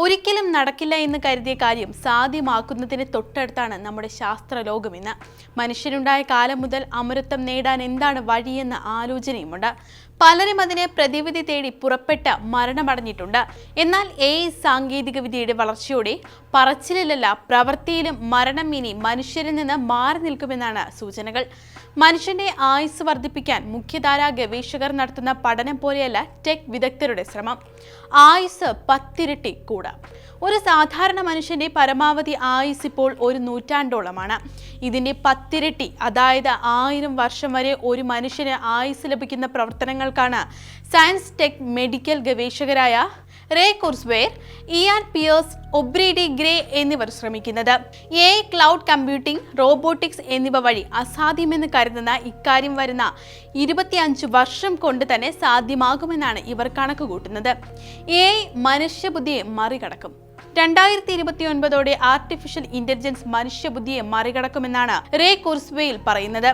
ഒരിക്കലും നടക്കില്ല എന്ന് കരുതിയ കാര്യം സാധ്യമാക്കുന്നതിന് തൊട്ടടുത്താണ് നമ്മുടെ ശാസ്ത്രലോകം ഇന്ന്. മനുഷ്യനുണ്ടായ കാലം മുതൽ അമരത്വം നേടാൻ എന്താണ് വഴിയെന്ന ആലോചനയുമുണ്ട്. പലരും അതിനെ പ്രതിവിധി തേടി പുറപ്പെട്ട് മരണമടഞ്ഞിട്ടുണ്ട്. എന്നാൽ എ സാങ്കേതിക വിദ്യയുടെ വളർച്ചയോടെ പറച്ചിലല്ല പ്രവൃത്തിയിലും മരണം ഇനി മനുഷ്യരിൽ നിന്ന് മാറി നിൽക്കുമെന്നാണ് സൂചനകൾ. മനുഷ്യന്റെ ആയുസ് വർദ്ധിപ്പിക്കാൻ മുഖ്യധാരാ ഗവേഷകർ നടത്തുന്ന പഠനം പോലെയല്ല ടെക് വിദഗ്ധരുടെ ശ്രമം. ആയുസ് പത്തിരട്ടി കൂടാം ഒരു സാധാരണ മനുഷ്യന്റെ പരമാവധി ആയുസ് ഇപ്പോൾ ഒരു നൂറ്റാണ്ടോളമാണ്. ഇതിന്റെ പത്തിരട്ടി അതായത് ആയിരം വർഷം വരെ ഒരു മനുഷ്യന് ആയുസ് ലഭിക്കുന്ന പ്രവർത്തനങ്ങൾക്കാണ് science tech medical ഗവേഷകരായ Ray Kurzweil Ian Pierce Aubrey de Grey എന്നിവർ ശ്രമിക്കുന്നത്. എ ക്ലൗഡ് കമ്പ്യൂട്ടിംഗ് റോബോട്ടിക്സ് എന്നിവ വഴി അസാധ്യമെന്ന് കരുതുന്ന ഇക്കാര്യം വരുന്ന ഇരുപത്തിയഞ്ച് വർഷം കൊണ്ട് തന്നെ സാധ്യമാകുമെന്നാണ് ഇവർ കണക്ക് കൂട്ടുന്നത് എ മനുഷ്യബുദ്ധിയെ മറികടക്കും. രണ്ടായിരത്തി ഇരുപത്തി ഒൻപതോടെ ആർട്ടിഫിഷ്യൽ ഇന്റലിജൻസ് മനുഷ്യബുദ്ധിയെ മറികടക്കുമെന്നാണ് റേ കുർസ്വേയിൽ പറയുന്നത്.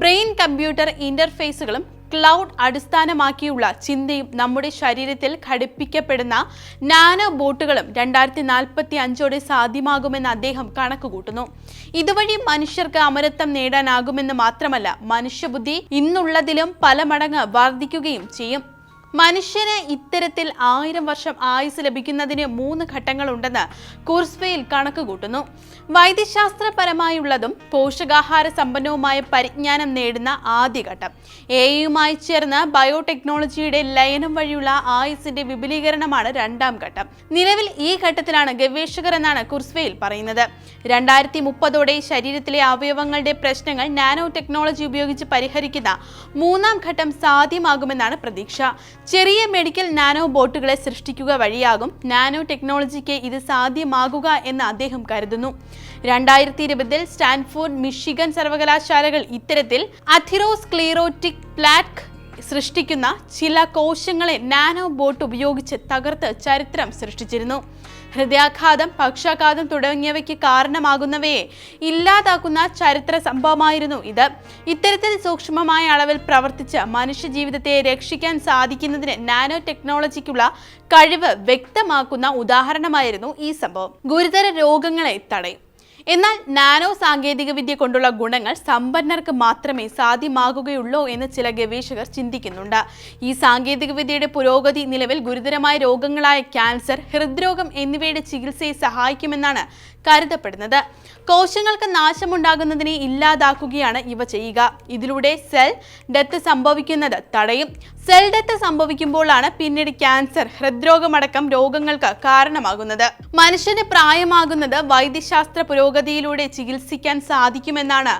ബ്രെയിൻ കമ്പ്യൂട്ടർ ഇന്റർഫേസുകളും ക്ലൗഡ് അടിസ്ഥാനമാക്കിയുള്ള ചിന്തയും നമ്മുടെ ശരീരത്തിൽ ഘടിപ്പിക്കപ്പെടുന്ന നാനോ ബോട്ടുകളും രണ്ടായിരത്തി നാൽപ്പത്തി അഞ്ചോടെ സാധ്യമാകുമെന്ന് അദ്ദേഹം കണക്കുകൂട്ടുന്നു. ഇതുവഴി മനുഷ്യർക്ക് അമരത്വം നേടാനാകുമെന്ന് മാത്രമല്ല മനുഷ്യബുദ്ധി ഇന്നുള്ളതിലും പല മടങ്ങ് വർദ്ധിക്കുകയും ചെയ്യും. മനുഷ്യന് ഇത്തരത്തിൽ ആയിരം വർഷം ആയുസ് ലഭിക്കുന്നതിന് മൂന്ന് ഘട്ടങ്ങളുണ്ടെന്ന് കുർസ്വയിൽ കണക്ക് കൂട്ടുന്നു വൈദ്യശാസ്ത്രപരമായുള്ളതും പോഷകാഹാര സമ്പന്നവുമായ പരിജ്ഞാനം നേടുന്ന ആദ്യഘട്ടം എയുമായി ചേർന്ന് ബയോടെക്നോളജിയുടെ ലയനം വഴിയുള്ള ആയുസിന്റെ വിപുലീകരണമാണ് രണ്ടാം ഘട്ടം. നിലവിൽ ഈ ഘട്ടത്തിലാണ് ഗവേഷകർ എന്നാണ് കുർസ്വയിൽ പറയുന്നത്. രണ്ടായിരത്തി മുപ്പതോടെ ശരീരത്തിലെ അവയവങ്ങളുടെ പ്രശ്നങ്ങൾ നാനോ ടെക്നോളജി ഉപയോഗിച്ച് പരിഹരിക്കുന്ന മൂന്നാം ഘട്ടം സാധ്യമാകുമെന്നാണ് പ്രതീക്ഷ. ചെറിയ മെഡിക്കൽ നാനോ ബോട്ടുകളെ സൃഷ്ടിക്കുക വഴിയാകും നാനോ ടെക്നോളജിക്ക് ഇത് സാധ്യമാകുക എന്ന് അദ്ദേഹം കരുതുന്നു. രണ്ടായിരത്തി ഇരുപതിൽ സ്റ്റാൻഫോർഡ് മിഷിഗൻ സർവകലാശാലകൾ ഇത്തരത്തിൽ അഥിറോസ്ക്ലീറോറ്റിക് പ്ലാക്ക് സൃഷ്ടിക്കുന്ന ചില കോശങ്ങളെ നാനോ ബോട്ട് ഉപയോഗിച്ച് തകർത്ത് ചരിത്രം സൃഷ്ടിച്ചിരുന്നു. ഹൃദയാഘാതം പക്ഷാഘാതം തുടങ്ങിയവയ്ക്ക് കാരണമാകുന്നവയെ ഇല്ലാതാക്കുന്ന ചരിത്ര സംഭവമായിരുന്നു ഇത്. ഇത്തരത്തിൽ സൂക്ഷ്മമായ അളവിൽ പ്രവർത്തിച്ച് മനുഷ്യ ജീവിതത്തെ രക്ഷിക്കാൻ സാധിക്കുന്നതിന് നാനോ ടെക്നോളജിക്കുള്ള കഴിവ് വ്യക്തമാക്കുന്ന ഉദാഹരണമായിരുന്നു ഈ സംഭവം. ഗുരുതര രോഗങ്ങളെ തടയും. എന്നാൽ നാനോ സാങ്കേതിക വിദ്യ കൊണ്ടുള്ള ഗുണങ്ങൾ സമ്പന്നർക്ക് മാത്രമേ സാധ്യമാകുകയുള്ളൂ എന്ന് ചില ഗവേഷകർ ചിന്തിക്കുന്നുണ്ട്. ഈ സാങ്കേതിക വിദ്യയുടെ പുരോഗതി നിലവിൽ ഗുരുതരമായ രോഗങ്ങളായ ക്യാൻസർ ഹൃദ്രോഗം എന്നിവയുടെ ചികിത്സയെ സഹായിക്കുമെന്നാണ് കരുതപ്പെടുന്നത്. കോശങ്ങൾക്ക് നാശമുണ്ടാകുന്നതിനെ ഇല്ലാതാക്കുകയാണ് ഇവ ചെയ്യുക. ഇതിലൂടെ സെൽ ഡെത്ത് സംഭവിക്കുന്നത് തടയും. സെൽ ഡെത്ത് സംഭവിക്കുമ്പോഴാണ് പിന്നീട് ക്യാൻസർ ഹൃദ്രോഗമടക്കം രോഗങ്ങൾക്ക് കാരണമാകുന്നത്. മനുഷ്യന് പ്രായമാകുന്നത് വൈദ്യശാസ്ത്ര പുരോഗതിയിലൂടെ ചികിത്സിക്കാൻ സാധിക്കുമെന്നാണ്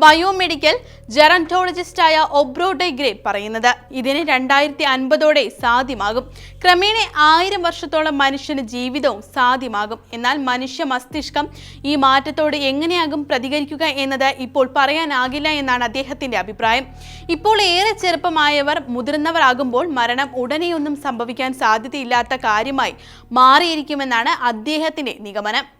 ബയോമെഡിക്കൽ ജെറന്റോളജിസ്റ്റായ ഒബ്രോഡെ ഗ്രേ പറയുന്നത്. ഇതിന് രണ്ടായിരത്തി അൻപതോടെ സാധ്യമാകും. ക്രമേണ ആയിരം വർഷത്തോളം മനുഷ്യന് ജീവിതവും സാധ്യമാകും. എന്നാൽ മനുഷ്യ മസ്തിഷ്കം ഈ മാറ്റത്തോട് എങ്ങനെയാകും പ്രതികരിക്കുക എന്നത് ഇപ്പോൾ പറയാനാകില്ല എന്നാണ് അദ്ദേഹത്തിന്റെ അഭിപ്രായം. ഇപ്പോൾ ഏറെ ചെറുപ്പമായവർ മുതിർന്നവർ ആകുമ്പോൾ മരണം ഉടനെയൊന്നും സംഭവിക്കാൻ സാധ്യതയില്ലാത്ത കാര്യമായി മാറിയിരിക്കുമെന്നാണ് അദ്ദേഹത്തിന്റെ നിഗമനം.